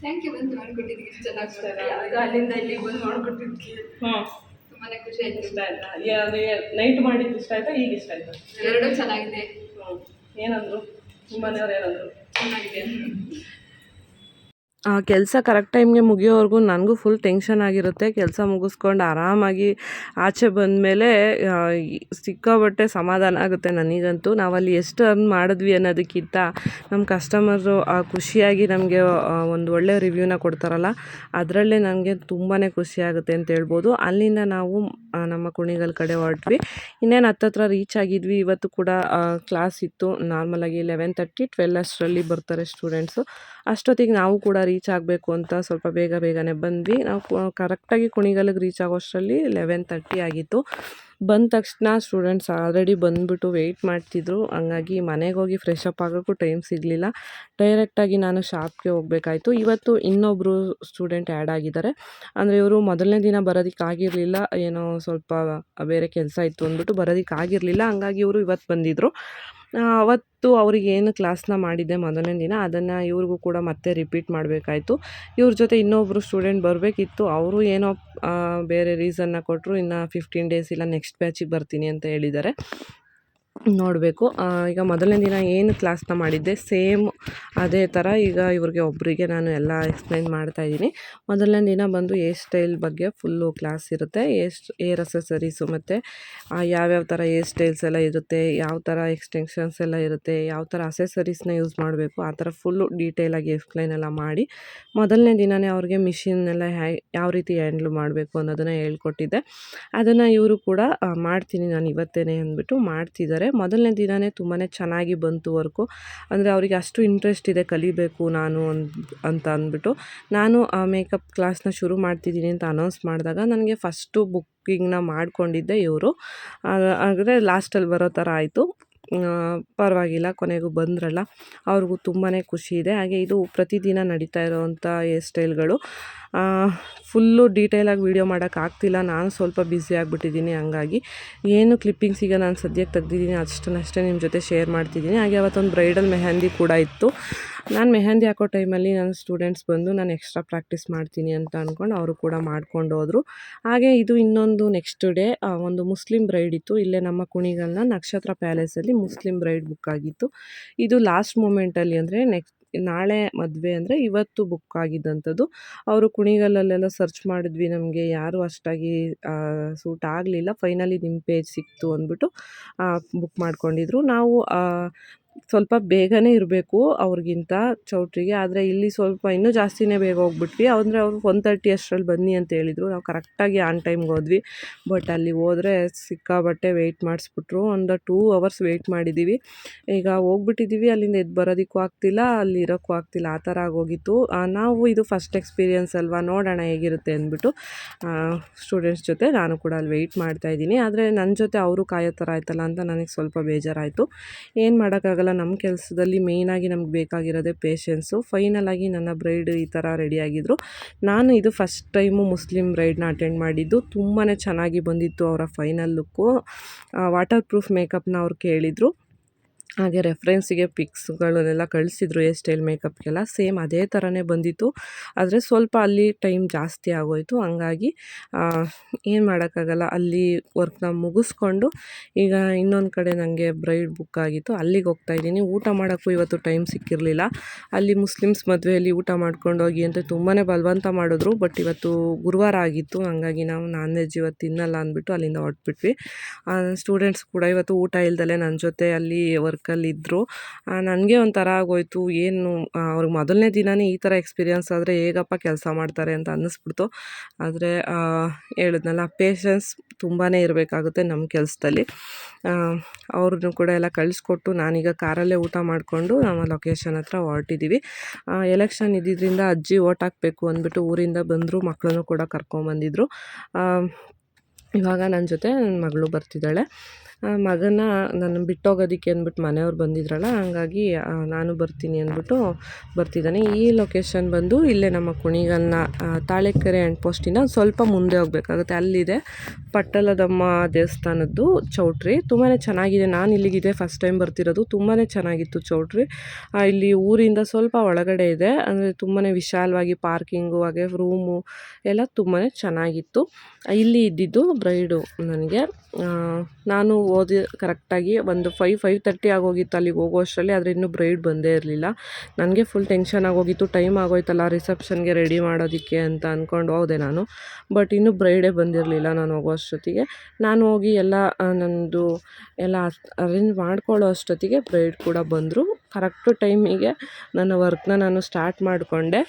ಥ್ಯಾಂಕ್ ಯು ಬಂದು ಇಷ್ಟು ಚೆನ್ನಾಗಿ ಅಲ್ಲಿಂದ ಇಲ್ಲಿ ಬಂದು ಮಾಡ್ಕೊಟ್ಟಿದ್ದಕ್ಕೆ ಹ್ಞೂ ತುಂಬಾನೇ ಖುಷಿ ಆಯ್ತು. ಇಷ್ಟ ಆಯ್ತಾ? ನೈಟ್ ಮಾಡಿದ್ದು ಇಷ್ಟ ಆಯ್ತಾ? ಈಗ ಇಷ್ಟ ಆಯ್ತಾ? ಎರಡೂ ಚೆನ್ನಾಗಿದೆ. ಹ್ಞೂ ಏನಂದ್ರು? ನಿಮ್ಮ ಮನೆಯವ್ರು ಏನಂದ್ರು? ಚೆನ್ನಾಗಿದೆ. ಆ ಕೆಲಸ ಕರೆಕ್ಟ್ ಟೈಮ್ಗೆ ಮುಗಿಯೋವರೆಗೂ ನನಗೂ ಫುಲ್ ಟೆನ್ಷನ್ ಆಗಿರುತ್ತೆ. ಕೆಲಸ ಮುಗಿಸ್ಕೊಂಡು ಆರಾಮಾಗಿ ಆಚೆ ಬಂದ ಬಂದಮೇಲೆ ಸಿಕ್ಕಾಬಟ್ಟೆ ಸಮಾಧಾನ ಆಗುತ್ತೆ ನನಗಂತೂ. ನಾವಲ್ಲಿ ಎಷ್ಟು ಅರ್ನ್ ಮಾಡಿದ್ವಿ ಅನ್ನೋದಕ್ಕಿಂತ ನಮ್ಮ ಕಸ್ಟಮರು ಖುಷಿಯಾಗಿ ನಮಗೆ ಒಂದು ಒಳ್ಳೆಯ ರಿವ್ಯೂನ ಕೊಡ್ತಾರಲ್ಲ, ಅದರಲ್ಲೇ ನನಗೆ ತುಂಬಾ ಖುಷಿ ಆಗುತ್ತೆ ಅಂತ ಹೇಳ್ಬೋದು. ಅಲ್ಲಿಂದ ನಾವು ನಮ್ಮ ಕುಣಿಗಲ್ ಕಡೆ ಹೊರಟ್ವಿ. ಇನ್ನೇನು ಹತ್ತತ್ರ ರೀಚ್ ಆಗಿದ್ವಿ. ಇವತ್ತು ಕೂಡ ಕ್ಲಾಸ್ ಇತ್ತು. ನಾರ್ಮಲಾಗಿ ಲೆವೆನ್ ತರ್ಟಿ ಟ್ವೆಲ್ ಅಷ್ಟರಲ್ಲಿ ಬರ್ತಾರೆ ಸ್ಟೂಡೆಂಟ್ಸು ಅಷ್ಟೊತ್ತಿಗೆ ನಾವು ಕೂಡ ರೀಚ್ ಆಗಬೇಕು ಅಂತ ಸ್ವಲ್ಪ ಬೇಗ ಬೇಗನೆ ಬಂದ್ವಿ. ನಾವು ಕರೆಕ್ಟಾಗಿ ಕುಣಿಗಲ್ಗೆ ರೀಚ್ ಆಗೋಷ್ಟರಲ್ಲಿ ಲೆವೆನ್ ತರ್ಟಿ ಆಗಿತ್ತು. ಬಂದ ತಕ್ಷಣ ಸ್ಟೂಡೆಂಟ್ಸ್ ಆಲ್ರೆಡಿ ಬಂದುಬಿಟ್ಟು ವೆಯ್ಟ್ ಮಾಡ್ತಿದ್ರು. ಹಂಗಾಗಿ ಮನೆಗೆ ಹೋಗಿ ಫ್ರೆಶ್ ಅಪ್ ಆಗೋಕ್ಕೂ ಟೈಮ್ ಸಿಗಲಿಲ್ಲ. ಡೈರೆಕ್ಟಾಗಿ ನಾನು ಶಾಪ್ಗೆ ಹೋಗಬೇಕಾಯ್ತು. ಇವತ್ತು ಇನ್ನೊಬ್ಬರು ಸ್ಟೂಡೆಂಟ್ ಆ್ಯಡ್ ಆಗಿದ್ದಾರೆ. ಅಂದರೆ ಇವರು ಮೊದಲನೇ ದಿನ ಬರೋದಕ್ಕಾಗಿರಲಿಲ್ಲ ಏನೋ ಸ್ವಲ್ಪ ಬೇರೆ ಕೆಲಸ ಇತ್ತು ಅಂದ್ಬಿಟ್ಟು ಬರೋದಕ್ಕಾಗಿರಲಿಲ್ಲ ಹಂಗಾಗಿ ಇವರು ಇವತ್ತು ಬಂದಿದ್ದರು ಅವತ್ತು ಅವ್ರಿಗೆ ಏನು ಕ್ಲಾಸ್ನ ಮಾಡಿದ್ದೆ ಮೊದಲನೇ ದಿನ, ಅದನ್ನು ಇವ್ರಿಗೂ ಕೂಡ ಮತ್ತೆ ರಿಪೀಟ್ ಮಾಡಬೇಕಾಯ್ತು. ಇವ್ರ ಜೊತೆ ಇನ್ನೊಬ್ಬರು ಸ್ಟೂಡೆಂಟ್ ಬರಬೇಕಿತ್ತು, ಅವರು ಏನೋ ಬೇರೆ ರೀಸನ್ನ ಕೊಟ್ಟರು ಇನ್ನು ಫಿಫ್ಟೀನ್ ಡೇಸ್ ಇಲ್ಲ ನೆಕ್ಸ್ಟ್ ಬ್ಯಾಚಿಗೆ ಬರ್ತೀನಿ ಅಂತ ಹೇಳಿದ್ದಾರೆ. ನೋಡಬೇಕು. ಈಗ ಮೊದಲನೇ ದಿನ ಏನು ಕ್ಲಾಸ್ನ ಮಾಡಿದ್ದೆ? ಸೇಮ್ ಅದೇ ಥರ ಈಗ ಇವ್ರಿಗೆ ಒಬ್ಬರಿಗೆ ನಾನು ಎಲ್ಲ ಎಕ್ಸ್ಪ್ಲೈನ್ ಮಾಡ್ತಾ ಇದ್ದೀನಿ. ಮೊದಲನೇ ದಿನ ಬಂದು ಏರ್ ಸ್ಟೈಲ್ ಬಗ್ಗೆ ಫುಲ್ಲು ಕ್ಲಾಸ್ ಇರುತ್ತೆ. ಏಸ್ಟ್ ಏರ್ ಅಸೆಸರೀಸು ಮತ್ತು ಯಾವ್ಯಾವ ಥರ ಏರ್ ಸ್ಟೈಲ್ಸ್ ಎಲ್ಲ ಇರುತ್ತೆ, ಯಾವ ಥರ ಎಕ್ಸ್ಟೆನ್ಷನ್ಸ್ ಎಲ್ಲ ಇರುತ್ತೆ, ಯಾವ ಥರ ಅಸೆಸರೀಸ್ನ ಯೂಸ್ ಮಾಡಬೇಕು, ಆ ಥರ ಫುಲ್ಲು ಡೀಟೇಲಾಗಿ ಎಕ್ಸ್ಪ್ಲೈನ್ ಎಲ್ಲ ಮಾಡಿ ಮೊದಲನೇ ದಿನವೇ ಅವ್ರಿಗೆ ಮಿಷಿನ್ನೆಲ್ಲ ಹ್ಯಾ, ಯಾವ ರೀತಿ ಹ್ಯಾಂಡ್ಲ್ ಮಾಡಬೇಕು ಅನ್ನೋದನ್ನು ಹೇಳ್ಕೊಟ್ಟಿದ್ದೆ. ಅದನ್ನು ಇವರು ಕೂಡ ಮಾಡ್ತೀನಿ ನಾನು ಇವತ್ತೇನೆ ಅಂದ್ಬಿಟ್ಟು ಮಾಡ್ತಿದ್ದಾರೆ. ಮೊದಲನೇ ದಿನವೇ ತುಂಬಾ ಚೆನ್ನಾಗಿ ಬಂತು ವರ್ಕು. ಅಂದರೆ ಅವರಿಗೆ ಅಷ್ಟು ಇಂಟ್ರೆಸ್ಟ್ ಇದೆ ಕಲಿಬೇಕು ನಾನು ಅಂತ ಅಂದ್ಬಿಟ್ಟು ನಾನು ಆ ಮೇಕಪ್ ಕ್ಲಾಸ್ನ ಶುರು ಮಾಡ್ತಿದ್ದೀನಿ ಅಂತ ಅನೌನ್ಸ್ ಮಾಡಿದಾಗ ನನಗೆ ಫಸ್ಟು ಬುಕ್ಕಿಂಗ್ನ ಮಾಡಿಕೊಂಡಿದ್ದೆ ಇವರು. ಆದರೆ ಲಾಸ್ಟಲ್ಲಿ ಬರೋ ಥರ ಆಯಿತು. ಪರವಾಗಿಲ್ಲ, ಕೊನೆಗೂ ಬಂದ್ರಲ್ಲ. ಅವ್ರಿಗೂ ತುಂಬಾ ಖುಷಿ ಇದೆ. ಹಾಗೆ ಇದು ಪ್ರತಿದಿನ ನಡೀತಾ ಇರೋವಂಥ ಹೇರ್ ಸ್ಟೈಲ್ಗಳು. ಫುಲ್ಲು ಡೀಟೇಲಾಗಿ ವೀಡಿಯೋ ಮಾಡೋಕ್ಕಾಗ್ತಿಲ್ಲ ನಾನು ಸ್ವಲ್ಪ ಬ್ಯುಸಿ ಆಗಿಬಿಟ್ಟಿದ್ದೀನಿ ಹಂಗಾಗಿ. ಏನು ಕ್ಲಿಪ್ಪಿಂಗ್ಸ್ ಈಗ ನಾನು ಸದ್ಯಕ್ಕೆ ತೆಗ್ದಿದ್ದೀನಿ, ಅಷ್ಟನ್ನಷ್ಟೇ ನಿಮ್ಮ ಜೊತೆ ಶೇರ್ ಮಾಡ್ತಿದ್ದೀನಿ. ಹಾಗೆ ಅವತ್ತೊಂದು ಬ್ರೈಡಲ್ ಮೆಹಂದಿ ಕೂಡ ಇತ್ತು. ನಾನು ಮೆಹಂದಿ ಹಾಕೋ ಟೈಮಲ್ಲಿ ನನ್ನ ಸ್ಟೂಡೆಂಟ್ಸ್ ಬಂದು ನಾನು ಎಕ್ಸ್ಟ್ರಾ ಪ್ರಾಕ್ಟೀಸ್ ಮಾಡ್ತೀನಿ ಅಂತ ಅಂದ್ಕೊಂಡು ಅವರು ಕೂಡ ಮಾಡ್ಕೊಂಡು ಹೋದರು. ಹಾಗೆ ಇದು ಇನ್ನೊಂದು ನೆಕ್ಸ್ಟ್ ಡೇ ಒಂದು ಮುಸ್ಲಿಂ ಬ್ರೈಡ್ ಇತ್ತು. ಇಲ್ಲೇ ನಮ್ಮ ಕುಣಿಗಲ್ನ ನಕ್ಷತ್ರ ಪ್ಯಾಲೇಸಲ್ಲಿ ಮುಸ್ಲಿಂ ಬ್ರೈಡ್ ಬುಕ್ ಆಗಿತ್ತು. ಇದು ಲಾಸ್ಟ್ ಮೂಮೆಂಟಲ್ಲಿ ಅಂದರೆ ನೆಕ್ಸ್ಟ್ ನಾಳೆ ಮದುವೆ ಅಂದರೆ ಇವತ್ತು ಬುಕ್ ಆಗಿದ್ದಂಥದ್ದು. ಅವರು ಕುಣಿಗಲ್ಲಲ್ಲೆಲ್ಲ ಸರ್ಚ್ ಮಾಡಿದ್ವಿ ನಮಗೆ, ಯಾರು ಅಷ್ಟಾಗಿ ಸೂಟ್ ಆಗಲಿಲ್ಲ. ಫೈನಲಿ ನಿಮ್ಮ ಪೇಜ್ ಸಿಕ್ತು ಅಂದ್ಬಿಟ್ಟು ಬುಕ್ ಮಾಡ್ಕೊಂಡಿದ್ರು. ನಾವು ಸ್ವಲ್ಪ ಬೇಗನೆ ಇರಬೇಕು ಅವ್ರಿಗಿಂತ ಚೌಟ್ರಿಗೆ. ಆದರೆ ಇಲ್ಲಿ ಸ್ವಲ್ಪ ಇನ್ನೂ ಜಾಸ್ತಿನೇ ಬೇಗ ಹೋಗ್ಬಿಟ್ವಿ. ಅಂದರೆ ಅವರು ಒನ್ ತರ್ಟಿ ಅಷ್ಟರಲ್ಲಿ ಬನ್ನಿ ಅಂತ ಹೇಳಿದರು. ನಾವು ಕರೆಕ್ಟಾಗಿ ಆನ್ ಟೈಮ್ಗೆ ಹೋದ್ವಿ. ಬಟ್ ಅಲ್ಲಿ ಹೋದರೆ ಸಿಕ್ಕಾಬಟ್ಟೆ ವೆಯ್ಟ್ ಮಾಡಿಸ್ಬಿಟ್ರು. ಒಂದು ಟೂ ಅವರ್ಸ್ ವೆಯ್ಟ್ ಮಾಡಿದ್ದೀವಿ ಈಗ ಹೋಗ್ಬಿಟ್ಟಿದ್ದೀವಿ ಅಲ್ಲಿಂದ ಎದ್ದು ಬರೋದಕ್ಕೂ ಆಗ್ತಿಲ್ಲ. ಅಲ್ಲಿ ಇರೋಕ್ಕೂ ಆಗ್ತಿಲ್ಲ. ಆ ಥರ ಆಗೋಗಿತ್ತು. ನಾವು ಇದು ಫಸ್ಟ್ ಎಕ್ಸ್ಪೀರಿಯನ್ಸ್ ಅಲ್ವಾ? ನೋಡೋಣ ಹೇಗಿರುತ್ತೆ ಅಂದ್ಬಿಟ್ಟು ಸ್ಟೂಡೆಂಟ್ಸ್ ಜೊತೆ ನಾನು ಕೂಡ ಅಲ್ಲಿ ವೆಯ್ಟ್ ಮಾಡ್ತಾಯಿದ್ದೀನಿ ಆದರೆ ನನ್ನ ಜೊತೆ ಅವರು ಕಾಯೋ ಥರ ಆಯ್ತಲ್ಲ ಅಂತ ನನಗೆ ಸ್ವಲ್ಪ ಬೇಜಾರಾಯಿತು. ಏನು ಮಾಡೋಕ್ಕಾಗಲ್ಲ? ನಮ್ಮ ಕೆಲಸದಲ್ಲಿ ಮೇಯ್ನಾಗಿ ನಮ್ಗೆ ಬೇಕಾಗಿರೋದೇ ಪೇಷನ್ಸು ಫೈನಲಾಗಿ ನನ್ನ ಬ್ರೈಡ್ ಈ ಥರ ರೆಡಿಯಾಗಿದ್ದರು ನಾನು ಇದು ಫಸ್ಟ್ ಟೈಮು ಮುಸ್ಲಿಂ ಬ್ರೈಡ್ನ ಅಟೆಂಡ್ ಮಾಡಿದ್ದು. ತುಂಬಾ ಚೆನ್ನಾಗಿ ಬಂದಿತ್ತು ಅವರ ಫೈನಲ್ ಲುಕ್ಕು ವಾಟರ್ ಪ್ರೂಫ್ ಮೇಕಪ್ನ ಅವ್ರು ಕೇಳಿದರು. ಹಾಗೆ ರೆಫ್ರೆನ್ಸಿಗೆ ಪಿಕ್ಸ್ಗಳನ್ನೆಲ್ಲ ಕಳಿಸಿದ್ರು ಹೇರ್ ಸ್ಟೈಲ್ ಮೇಕಪ್ಗೆಲ್ಲ ಸೇಮ್ ಅದೇ ಥರನೇ ಬಂದಿತ್ತು. ಆದರೆ ಸ್ವಲ್ಪ ಅಲ್ಲಿ ಟೈಮ್ ಜಾಸ್ತಿ ಆಗೋಯಿತು. ಹಂಗಾಗಿ ಏನು ಮಾಡೋಕ್ಕಾಗಲ್ಲ. ಅಲ್ಲಿ ವರ್ಕ್ನ ಮುಗಿಸ್ಕೊಂಡು ಈಗ ಇನ್ನೊಂದು ಕಡೆ ನನಗೆ ಬ್ರೈಡ್ ಬುಕ್ ಆಗಿತ್ತು. ಅಲ್ಲಿಗೆ ಹೋಗ್ತಾ ಇದ್ದೀನಿ. ಊಟ ಮಾಡೋಕ್ಕೂ ಇವತ್ತು ಟೈಮ್ ಸಿಕ್ಕಿರಲಿಲ್ಲ. ಅಲ್ಲಿ ಮುಸ್ಲಿಮ್ಸ್ ಮದುವೆಯಲ್ಲಿ ಊಟ ಮಾಡ್ಕೊಂಡು ಹೋಗಿ ಅಂತ ತುಂಬಾ ಬಲವಂತ ಮಾಡಿದ್ರು. ಬಟ್ ಇವತ್ತು ಗುರುವಾರ ಆಗಿತ್ತು. ಹಂಗಾಗಿ ನಾವು ನಾನ್ ವೆಜ್ ಇವತ್ತು ತಿನ್ನಲ್ಲ ಅಂದ್ಬಿಟ್ಟು ಅಲ್ಲಿಂದ ಹೊರಟ್ಬಿಟ್ವಿ. ಸ್ಟೂಡೆಂಟ್ಸ್ ಕೂಡ ಇವತ್ತು ಊಟ ಇಲ್ದಲೆ ನನ್ನ ಜೊತೆ ಅಲ್ಲಿ ವರ್ಕಲ್ಲಿ ಇದ್ದರು ನನಗೆ ಒಂಥರ ಆಗೋಯ್ತು. ಏನು ಅವ್ರಿಗೆ ಮೊದಲನೇ ದಿನವೇ ಈ ಥರ ಎಕ್ಸ್ಪೀರಿಯನ್ಸ್ ಆದರೆ ಹೇಗಪ್ಪ ಕೆಲಸ ಮಾಡ್ತಾರೆ ಅಂತ ಅನ್ನಿಸ್ಬಿಡ್ತು. ಆದರೆ ಹೇಳಿದ್ನಲ್ಲ ಪೇಷನ್ಸ್ ತುಂಬಾ ಇರಬೇಕಾಗುತ್ತೆ ನಮ್ಮ ಕೆಲಸದಲ್ಲಿ. ಅವ್ರನ್ನು ಕೂಡ ಎಲ್ಲ ಕಳಿಸ್ಕೊಟ್ಟು ನಾನೀಗ ಕಾರಲ್ಲೇ ಊಟ ಮಾಡಿಕೊಂಡು ನಮ್ಮ ಲೊಕೇಶನ್ ಹತ್ರ ಹೊರಟಿದ್ದೀವಿ ಎಲೆಕ್ಷನ್ ಇದ್ದಿದ್ದರಿಂದ ಅಜ್ಜಿ ಓಟ್ ಹಾಕಬೇಕು ಅಂದ್ಬಿಟ್ಟು ಊರಿಂದ ಬಂದರು ಮಕ್ಕಳನ್ನು ಕೂಡ ಕರ್ಕೊಂಬಂದಿದ್ರು. ಇವಾಗ ನನ್ನ ಜೊತೆ ನನ್ನ ಮಗಳು ಬರ್ತಿದ್ದಾಳೆ. ಮಗನ ನನ್ನ ಬಿಟ್ಟೋಗೋದಕ್ಕೆ ಅಂದ್ಬಿಟ್ಟು ಮನೆಯವ್ರು ಬಂದಿದ್ರಲ್ಲ, ಹಂಗಾಗಿ ನಾನು ಬರ್ತೀನಿ ಅಂದ್ಬಿಟ್ಟು ಬರ್ತಿದ್ದಾನೆ. ಈ ಲೊಕೇಶನ್ ಬಂದು ಇಲ್ಲೇ ನಮ್ಮ ಕುಣಿಗಲ್ನ ತಾಳೆಕೆರೆ ಆ್ಯಂಡ್ ಪೋಸ್ಟಿನ ಸ್ವಲ್ಪ ಮುಂದೆ ಹೋಗಬೇಕಾಗುತ್ತೆ. ಅಲ್ಲಿದೆ ಪಟ್ಟಲದಮ್ಮ ದೇವಸ್ಥಾನದ್ದು ಚೌಟ್ರಿ. ತುಂಬಾ ಚೆನ್ನಾಗಿದೆ. ನಾನು ಇಲ್ಲಿಗಿದೆ ಫಸ್ಟ್ ಟೈಮ್ ಬರ್ತಿರೋದು. ತುಂಬಾ ಚೆನ್ನಾಗಿತ್ತು ಚೌಟ್ರಿ. ಇಲ್ಲಿ ಊರಿಂದ ಸ್ವಲ್ಪ ಒಳಗಡೆ ಇದೆ. ಅಂದರೆ ತುಂಬಾ ವಿಶಾಲವಾಗಿ ಪಾರ್ಕಿಂಗು, ಹಾಗೆ ರೂಮು ಎಲ್ಲ ತುಂಬಾ ಚೆನ್ನಾಗಿತ್ತು. ಇಲ್ಲಿ ಇದ್ದಿದ್ದು ಬ್ರೈಡು ನನಗೆ. ನಾನು ಓದಿ ಕರೆಕ್ಟಾಗಿ ಒಂದು ಫೈವ್ ಫೈವ್ ತರ್ಟಿ ಆಗೋಗಿತ್ತು ಅಲ್ಲಿಗೆ ಹೋಗೋ ಅಷ್ಟರಲ್ಲಿ ಆದರೆ ಇನ್ನೂ ಬ್ರೈಡ್ ಬಂದೇ ಇರಲಿಲ್ಲ. ನನಗೆ ಫುಲ್ ಟೆನ್ಷನ್ ಆಗೋಗಿತ್ತು. ಟೈಮ್ ಆಗೋಯ್ತಲ್ಲ ರಿಸೆಪ್ಷನ್ಗೆ ರೆಡಿ ಮಾಡೋದಕ್ಕೆ ಅಂತ ಅಂದ್ಕೊಂಡು ಹೋದೆ ನಾನು. ಬಟ್ ಇನ್ನೂ ಬ್ರೈಡೇ ಬಂದಿರಲಿಲ್ಲ ನಾನು ಹೋಗೋ ಅಷ್ಟೊತ್ತಿಗೆ ನಾನು ಹೋಗಿ ಎಲ್ಲ ನನ್ನದು ಎಲ್ಲ ಅರೇಂಜ್ ಮಾಡ್ಕೊಳ್ಳೋ ಅಷ್ಟೊತ್ತಿಗೆ ಬ್ರೈಡ್ ಕೂಡ ಬಂದರು. ಕರೆಕ್ಟು ಟೈಮಿಗೆ ನನ್ನ ವರ್ಕ್ನ ನಾನು ಸ್ಟಾರ್ಟ್ ಮಾಡಿಕೊಂಡೆ.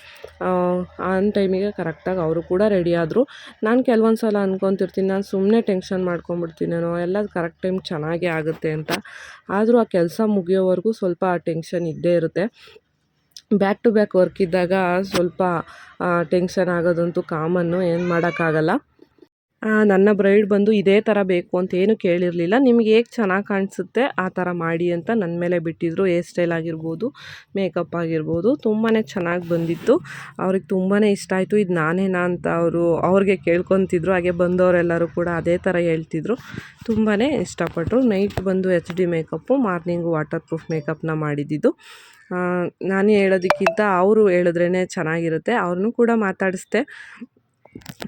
ಆನ್ ಟೈಮಿಗೆ ಕರೆಕ್ಟಾಗಿ ಅವರು ಕೂಡ ರೆಡಿ ಆದರು ನಾನು ಕೆಲವೊಂದು ಸಲ ಅಂದ್ಕೊತಿರ್ತೀನಿ ನಾನು ಸುಮ್ಮನೆ ಟೆನ್ಷನ್ ಮಾಡ್ಕೊಂಬಿಡ್ತೀನೇನೋ ಎಲ್ಲ ಕರೆಕ್ಟ್ ಟೈಮ್ ಚೆನ್ನಾಗೇ ಆಗುತ್ತೆ ಅಂತ. ಆದರೂ ಆ ಕೆಲಸ ಮುಗಿಯೋವರೆಗೂ ಸ್ವಲ್ಪ ಆ ಟೆನ್ಷನ್ ಇದ್ದೇ ಇರುತ್ತೆ. ಬ್ಯಾಕ್ ಟು ಬ್ಯಾಕ್ ವರ್ಕ್ ಇದ್ದಾಗ ಸ್ವಲ್ಪ ಟೆನ್ಷನ್ ಆಗೋದಂತೂ ಕಾಮನ್ನು ಏನು ಮಾಡೋಕ್ಕಾಗಲ್ಲ. ನನ್ನ ಬ್ರೈಡ್ ಬಂದು ಇದೇ ಥರ ಬೇಕು ಅಂತ ಏನು ಕೇಳಿರಲಿಲ್ಲ. ನಿಮ್ಗೆ ಹೇಗೆ ಚೆನ್ನಾಗಿ ಕಾಣಿಸುತ್ತೆ ಆ ಥರ ಮಾಡಿ ಅಂತ ನನ್ನ ಮೇಲೆ ಬಿಟ್ಟಿದ್ರು. ಹೇರ್ ಸ್ಟೈಲ್ ಆಗಿರ್ಬೋದು, ಮೇಕಪ್ ಆಗಿರ್ಬೋದು ತುಂಬಾ ಚೆನ್ನಾಗಿ ಬಂದಿತ್ತು. ಅವ್ರಿಗೆ ತುಂಬಾ ಇಷ್ಟ ಆಯಿತು. ಇದು ನಾನೇನಾ ಅಂತ ಅವರು, ಅವ್ರಿಗೆ ಕೇಳ್ಕೊತಿದ್ರು. ಹಾಗೆ ಬಂದವರೆಲ್ಲರೂ ಕೂಡ ಅದೇ ಥರ ಹೇಳ್ತಿದ್ರು. ತುಂಬಾ ಇಷ್ಟಪಟ್ಟರು ನೈಟ್ ಬಂದು H D makeup morning waterproof ಮೇಕಪ್ನ ಮಾಡಿದ್ದಿದ್ದು ನಾನು ಹೇಳೋದಕ್ಕಿಂತ ಅವರು ಹೇಳಿದ್ರೇ ಚೆನ್ನಾಗಿರುತ್ತೆ. ಅವ್ರನ್ನೂ ಕೂಡ ಮಾತಾಡಿಸ್ದೆ.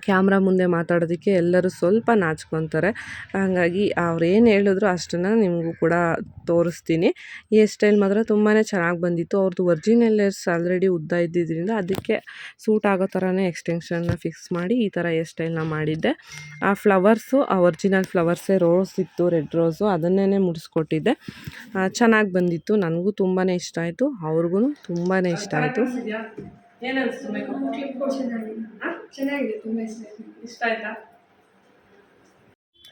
ಕ್ಯಾಮ್ರಾ ಮುಂದೆ ಮಾತಾಡೋದಕ್ಕೆ ಎಲ್ಲರೂ ಸ್ವಲ್ಪ ನಾಚ್ಕೊತಾರೆ. ಹಾಗಾಗಿ ಅವ್ರು ಏನು ಹೇಳಿದ್ರು ಅಷ್ಟನ್ನು ನಿಮಗೂ ಕೂಡ ತೋರಿಸ್ತೀನಿ. ಹೇರ್ ಸ್ಟೈಲ್ ಮಾತ್ರ ತುಂಬಾ ಚೆನ್ನಾಗಿ ಬಂದಿತ್ತು. ಅವ್ರದ್ದು ಒರಿಜಿನಲ್ ಹೇರ್ಸ್ ಆಲ್ರೆಡಿ ಉದ್ದ ಇದ್ದಿದ್ದರಿಂದ ಅದಕ್ಕೆ ಸೂಟ್ ಆಗೋ ಥರನೇ ಎಕ್ಸ್ಟೆನ್ಷನ್ನ ಫಿಕ್ಸ್ ಮಾಡಿ ಈ ಥರ ಹೇರ್ ಸ್ಟೈಲ್ನ ಮಾಡಿದ್ದೆ. ಆ ಫ್ಲವರ್ಸು ಆ ಒರಿಜಿನಲ್ ಫ್ಲವರ್ಸೇ ರೋಸ್ ಇತ್ತು ರೆಡ್ ರೋಸು ಅದನ್ನೇ ಮುಡಿಸ್ಕೊಟ್ಟಿದ್ದೆ. ಚೆನ್ನಾಗಿ ಬಂದಿತ್ತು. ನನಗೂ ತುಂಬಾ ಇಷ್ಟ ಆಯಿತು. ಅವ್ರಿಗೂ ತುಂಬಾ ಇಷ್ಟ ಆಯಿತು. ಚೆನ್ನಾಗಿದೆ ತುಂಬ ಇಷ್ಟ ಆಯ್ತು ಇಷ್ಟ ಆಯ್ತಾ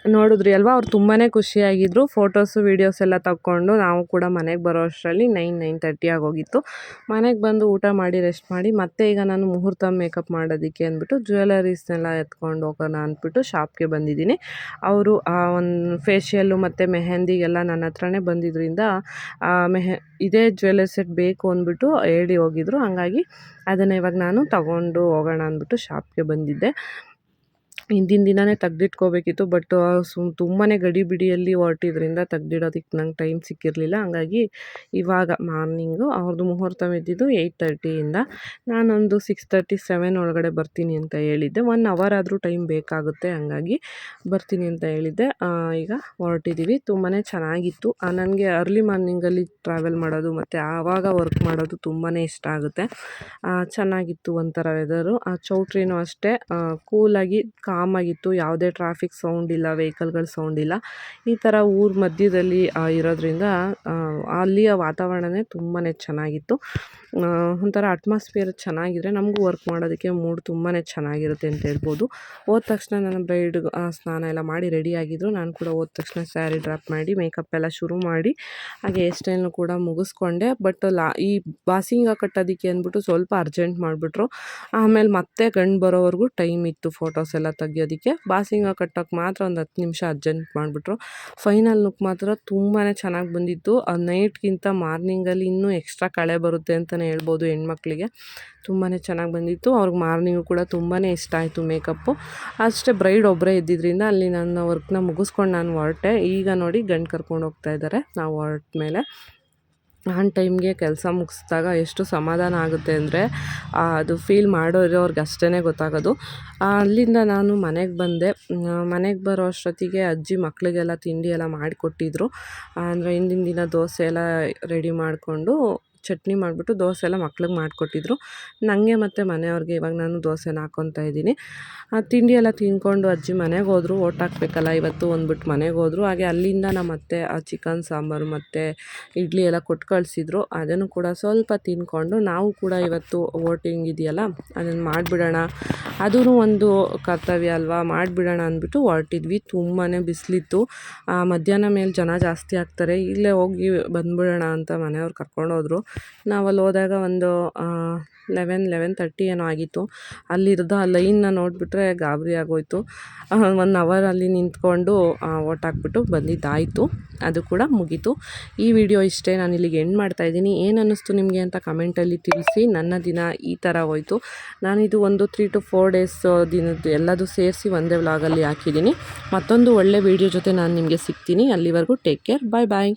ನೋಡಿದ್ರಿ ಅಲ್ವಾ? ಅವ್ರು ತುಂಬಾ ಖುಷಿಯಾಗಿದ್ದರು ಫೋಟೋಸು ವೀಡಿಯೋಸ್ ಎಲ್ಲ ತಗೊಂಡು ನಾವು ಕೂಡ ಮನೆಗೆ ಬರೋ ಅಷ್ಟರಲ್ಲಿ ನೈನ್ ನೈನ್ ತರ್ಟಿ ಆಗೋಗಿತ್ತು. ಮನೆಗೆ ಬಂದು ಊಟ ಮಾಡಿ ರೆಸ್ಟ್ ಮಾಡಿ, ಮತ್ತೆ ಈಗ ನಾನು ಮುಹೂರ್ತ ಮೇಕಪ್ ಮಾಡೋದಕ್ಕೆ ಅಂದ್ಬಿಟ್ಟು ಜ್ಯುವೆಲರೀಸ್ನೆಲ್ಲ ಎತ್ಕೊಂಡು ಹೋಗೋಣ ಅಂದ್ಬಿಟ್ಟು ಶಾಪ್ಗೆ ಬಂದಿದ್ದೀನಿ. ಅವರು ಆ ಒಂದು ಫೇಶಿಯಲ್ಲು ಮತ್ತು ಮೆಹಂದಿಗೆಲ್ಲ ನನ್ನ ಹತ್ರನೇ ಬಂದಿದ್ದರಿಂದ ಮೆಹ, ಇದೇ ಜ್ಯುವೆಲರಿ ಸೆಟ್ ಬೇಕು ಅಂದ್ಬಿಟ್ಟು ಹೇಳಿ ಹೋಗಿದ್ರು. ಹಾಗಾಗಿ ಅದನ್ನು ಇವಾಗ ನಾನು ತಗೊಂಡು ಹೋಗೋಣ ಅಂದ್ಬಿಟ್ಟು ಶಾಪ್ಗೆ ಬಂದಿದ್ದೆ. ಹಿಂದಿನ ದಿನವೇ ತೆಗ್ದಿಟ್ಕೋಬೇಕಿತ್ತು ಬಟ್ ಸುಮ್ ತುಂಬಾ ಗಡಿಬಿಡಿಯಲ್ಲಿ ಹೊರಟಿದ್ರಿಂದ ತೆಗ್ದಿಡೋದಕ್ಕೆ ನಂಗೆ ಟೈಮ್ ಸಿಕ್ಕಿರಲಿಲ್ಲ. ಹಂಗಾಗಿ ಇವಾಗ ಮಾರ್ನಿಂಗು ಅವ್ರದ್ದು ಮುಹೂರ್ತ ಬಿದ್ದಿದ್ದು ಏಯ್ಟ್ ತರ್ಟಿಯಿಂದ ನಾನೊಂದು ಸಿಕ್ಸ್ ತರ್ಟಿ ಸೆವೆನ್ ಒಳಗಡೆ ಬರ್ತೀನಿ ಅಂತ ಹೇಳಿದ್ದೆ. ಒನ್ ಅವರ್ ಆದರೂ ಟೈಮ್ ಬೇಕಾಗುತ್ತೆ, ಹಂಗಾಗಿ ಬರ್ತೀನಿ ಅಂತ ಹೇಳಿದ್ದೆ. ಈಗ ಹೊರಟಿದ್ದೀವಿ ತುಂಬಾ ಚೆನ್ನಾಗಿತ್ತು. ನನಗೆ ಅರ್ಲಿ ಮಾರ್ನಿಂಗಲ್ಲಿ ಟ್ರಾವೆಲ್ ಮಾಡೋದು ಮತ್ತು ಆವಾಗ ವರ್ಕ್ ಮಾಡೋದು ತುಂಬಾ ಇಷ್ಟ ಆಗುತ್ತೆ. ಚೆನ್ನಾಗಿತ್ತು ಒಂಥರ ವೆದರು ಆ, ಚೌಟ್ರಿನೂ ಅಷ್ಟೇ. ಕೂಲಾಗಿ ಕಾಮಾಗಿತ್ತು, ಯಾವುದೇ ಟ್ರಾಫಿಕ್ ಸೌಂಡ್ ಇಲ್ಲ, ವೆಹಿಕಲ್ಗಳ ಸೌಂಡ್ ಇಲ್ಲ. ಈ ಥರ ಊರ ಮಧ್ಯದಲ್ಲಿ ಇರೋದ್ರಿಂದ ಅಲ್ಲಿಯ ವಾತಾವರಣವೇ ತುಂಬಾ ಚೆನ್ನಾಗಿತ್ತು. ಒಂಥರ ಅಟ್ಮಾಸ್ಫಿಯರ್ ಚೆನ್ನಾಗಿದ್ರೆ ನಮಗೂ ವರ್ಕ್ ಮಾಡೋದಕ್ಕೆ ಮೂಡ್ ತುಂಬಾ ಚೆನ್ನಾಗಿರುತ್ತೆ ಅಂತ ಹೇಳ್ಬೋದು. ಹೋದ ತಕ್ಷಣ ನನ್ನ ಬ್ರೈಡ್ ಸ್ನಾನ ಎಲ್ಲ ಮಾಡಿ ರೆಡಿ ಆಗಿದ್ರು. ನಾನು ಕೂಡ ಹೋದ ತಕ್ಷಣ ಸ್ಯಾರಿ ಡ್ರಾಪ್ ಮಾಡಿ ಮೇಕಪ್ ಎಲ್ಲ ಶುರು ಮಾಡಿ, ಹಾಗೆ ಹೇರ್ ಸ್ಟೈಲ್ನು ಕೂಡ ಮುಗಿಸ್ಕೊಂಡೆ. ಬಟ್ ಲಾ, ಈ ಬಾಸಿಂಗ ಕಟ್ಟೋದಕ್ಕೆ ಅಂದ್ಬಿಟ್ಟು ಸ್ವಲ್ಪ ಅರ್ಜೆಂಟ್ ಮಾಡಿಬಿಟ್ರು. ಆಮೇಲೆ ಮತ್ತೆ ಗಂಡು ಬರೋವರೆಗೂ ಟೈಮ್ ಇತ್ತು ಫೋಟೋಸ್ ಎಲ್ಲ ತೆಗಿಯೋದಕ್ಕೆ. ಬಾಸಿಂಗ ಕಟ್ಟೋಕ್ಕೆ ಮಾತ್ರ ಒಂದು ಹತ್ತು ನಿಮಿಷ ಅರ್ಜೆಂಟ್ ಮಾಡಿಬಿಟ್ರು. ಫೈನಲ್ ಲುಕ್ ಮಾತ್ರ ತುಂಬಾ ಚೆನ್ನಾಗಿ ಬಂದಿತ್ತು. ನೈಟ್ಗಿಂತ ಮಾರ್ನಿಂಗಲ್ಲಿ ಇನ್ನೂ ಎಕ್ಸ್ಟ್ರಾ ಕಳೆ ಬರುತ್ತೆ ಅಂತಲೇ ಹೇಳ್ಬೋದು ಹೆಣ್ಮಕ್ಳಿಗೆ. ತುಂಬಾ ಚೆನ್ನಾಗಿ ಬಂದಿತ್ತು. ಅವ್ರಿಗೆ ಮಾರ್ನಿಂಗು ಕೂಡ ತುಂಬಾ ಇಷ್ಟ ಆಯಿತು ಮೇಕಪ್ಪು. ಅಷ್ಟೇ ಬ್ರೈಡ್ ಒಬ್ಬರೇ ಇದ್ದಿದ್ದರಿಂದ ಅಲ್ಲಿ ನನ್ನ ವರ್ಕ್ನ ಮುಗಿಸ್ಕೊಂಡು ನಾನು ಹೊರಟೆ. ಈಗ ನೋಡಿ ಗಂಡು ಕರ್ಕೊಂಡು ಹೋಗ್ತಾ ಇದ್ದಾರೆ ನಾವು ಹೊರಟ ಮೇಲೆ ಆನ್ ಟೈಮ್ಗೆ ಕೆಲಸ ಮುಗಿಸಿದಾಗ ಎಷ್ಟು ಸಮಾಧಾನ ಆಗುತ್ತೆ ಅಂದರೆ ಅದು ಫೀಲ್ ಮಾಡೋರವ್ರಿಗೆ ಅಷ್ಟೇ ಗೊತ್ತಾಗೋದು. ಅಲ್ಲಿಂದ ನಾನು ಮನೆಗೆ ಬಂದೆ. ಮನೆಗೆ ಬರೋ ಅಷ್ಟೊತ್ತಿಗೆ ಅಜ್ಜಿ ಮಕ್ಕಳಿಗೆಲ್ಲ ತಿಂಡಿ ಎಲ್ಲ ಮಾಡಿಕೊಟ್ಟಿದ್ರು. ಅಂದರೆ ಹಿಂದಿನ ದಿನ ದೋಸೆ ಎಲ್ಲ ರೆಡಿ ಮಾಡಿಕೊಂಡು ಚಟ್ನಿ ಮಾಡಿಬಿಟ್ಟು ದೋಸೆ ಎಲ್ಲ ಮಕ್ಳಿಗೆ ಮಾಡಿಕೊಟ್ಟಿದ್ರು. ನನಗೆ ಮತ್ತು ಮನೆಯವ್ರಿಗೆ ಇವಾಗ ನಾನು ದೋಸೆನ ಹಾಕ್ಕೊತಾ ಇದ್ದೀನಿ. ಆ ತಿಂಡಿ ಎಲ್ಲ ತಿಂದ್ಕೊಂಡು ಅಜ್ಜಿ ಮನೆಗೆ ಹೋದ್ರು. ಓಟ್ ಹಾಕ್ಬೇಕಲ್ಲ, ಇವತ್ತು ಒಂದ್ಬಿಟ್ಟು ಮನೆಗೆ ಹೋದ್ರು. ಹಾಗೆ ಅಲ್ಲಿಂದ ನಮ್ಮ ಅತ್ತೆ, ಆ ಚಿಕನ್, ಸಾಂಬಾರು ಮತ್ತು ಇಡ್ಲಿ ಎಲ್ಲ ಕೊಟ್ಟು ಕಳಿಸಿದ್ರು. ಅದನ್ನು ಕೂಡ ಸ್ವಲ್ಪ ತಿಂದ್ಕೊಂಡು ನಾವು ಕೂಡ ಇವತ್ತು ವೋಟಿಂಗ್ ಇದೆಯಲ್ಲ ಅದನ್ನು ಮಾಡಿಬಿಡೋಣ. ಅದೂ ಒಂದು ಕರ್ತವ್ಯ ಅಲ್ವಾ? ಮಾಡಿಬಿಡೋಣ ಅಂದ್ಬಿಟ್ಟು ಹೊರಟಿದ್ವಿ. ತುಂಬಾ ಬಿಸಿಲಿತ್ತು. ಮಧ್ಯಾಹ್ನ ಮೇಲೆ ಜನ ಜಾಸ್ತಿ ಆಗ್ತಾರೆ. ಇಲ್ಲೇ ಹೋಗಿ ಬಂದ್ಬಿಡೋಣ ಅಂತ ಮನೆಯವ್ರು ಕರ್ಕೊಂಡೋದ್ರು. ನಾವು ಅಲ್ಲಿ ಹೋದಾಗ ಒಂದು ಲೆವೆನ್ ಲೆವೆನ್ ತರ್ಟಿ ಏನೋ ಆಗಿತ್ತು. ಅಲ್ಲಿರೋದು ಆ ಲೈನ್ನ ನೋಡಿಬಿಟ್ರೆ ಗಾಬರಿ ಆಗೋಯ್ತು. ಒನ್ ಅವರ್ ಅಲ್ಲಿ ನಿಂತ್ಕೊಂಡು ಓಟ್ ಹಾಕ್ಬಿಟ್ಟು ಬಂದಿದ್ದಾಯಿತು. ಅದು ಕೂಡ ಮುಗೀತು. ಈ ವಿಡಿಯೋ ಇಷ್ಟೇ ನಾನು ಇಲ್ಲಿಗೆ ಎಂಡ್ ಮಾಡ್ತಾ ಇದ್ದೀನಿ. ಏನು ಅನ್ನಿಸ್ತು ನಿಮಗೆ ಅಂತ ಕಮೆಂಟಲ್ಲಿ ತಿಳಿಸಿ. ನನ್ನ ದಿನ ಈ ಥರ ಹೋಯಿತು. ನಾನಿದು ಒಂದು ತ್ರೀ ಟು ಫೋರ್ ಡೇಸ್ ದಿನದ್ದು ಎಲ್ಲದೂ ಸೇರಿಸಿ ಒಂದೇ ವ್ಲಾಗಲ್ಲಿ ಹಾಕಿದ್ದೀನಿ. ಮತ್ತೊಂದು ಒಳ್ಳೆ ವಿಡಿಯೋ ಜೊತೆ ನಾನು ನಿಮಗೆ ಸಿಗ್ತೀನಿ. ಅಲ್ಲಿವರೆಗೂ ಟೇಕ್ ಕೇರ್ ಬಾಯ್ ಬಾಯ್